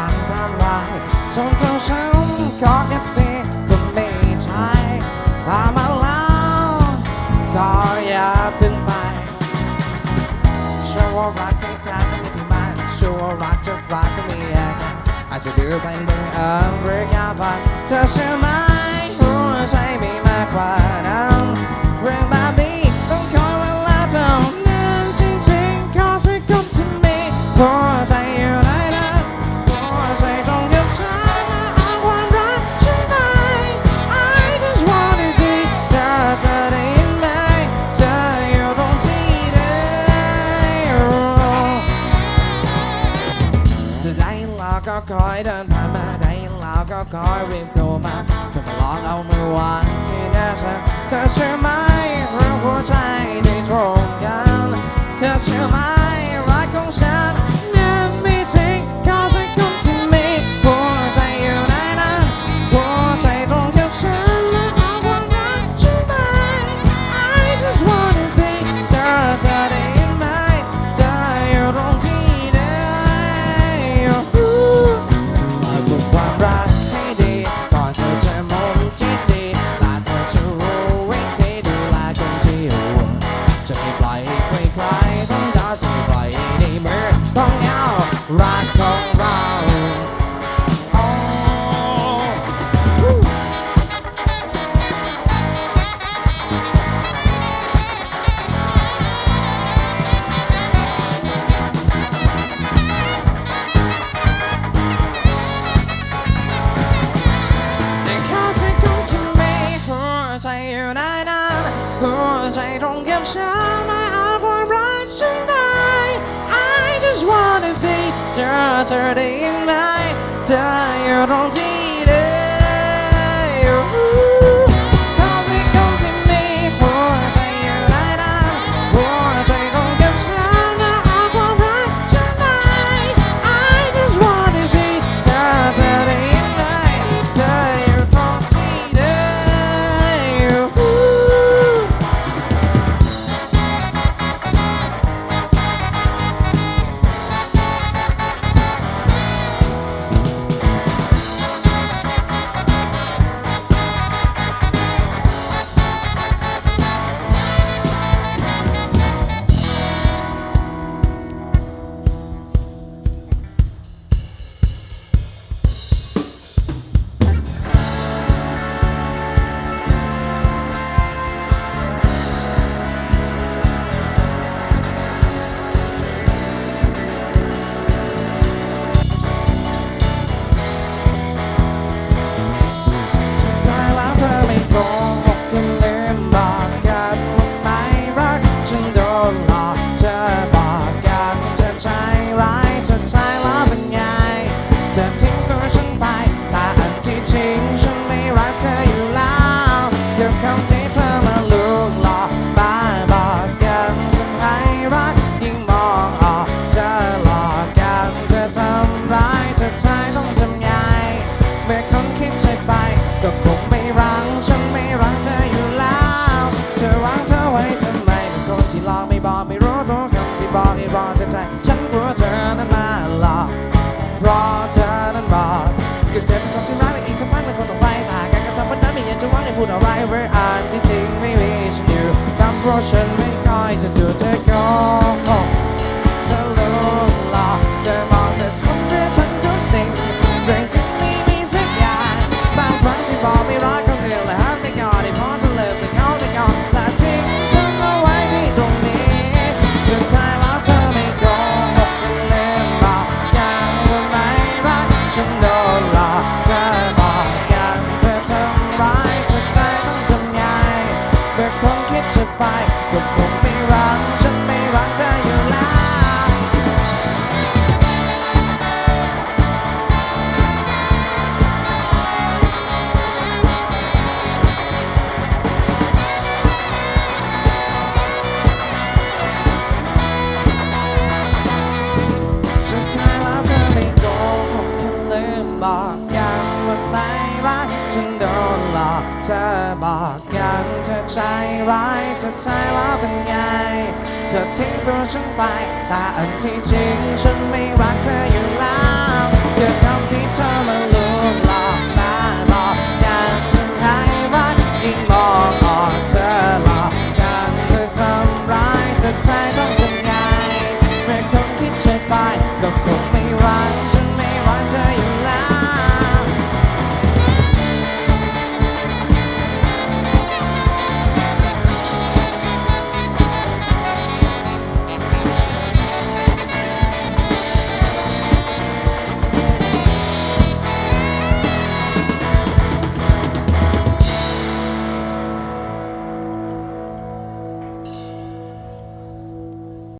างทำลายสมท่าฉันก็แค่เปีก็ไม่ใช่พามาแล้วก็อย่าเพิ่งไปชั่วรักทั้งใจต้องมีที่มาชั่วรักจะรักจะมีอะไร์อาจจะดูเป็นบังเอิญหรือกาบันเธอเชื่อไหมหัวใจมีมากกว่านั้น็คอยเดินผ่านมาได้ยินเล้วก็คอยรีบโทรมาเธอมาลองเอามือวางที่หน้าฉันเธอเชื่อไหมรักหัวใจได้ตรงกัน เธอเชื่อไหม down my upward and die. I just wanna be dirty in my diary. that พูดอะไรไว้อ่านที่จริงไม่มีฉันอยู่ตามเพราะฉันไม่ค่อยจะถูกเธอโกห แต่คงคิดจะไปก็คงไม่รังฉัน ใจร้ายเธอทายแล้วเป็นไง เธอทิ้งตัวฉันไปแต่อันที่จริงฉันไม่รักเธออยู่แล้วเกิดคำที่เธอมา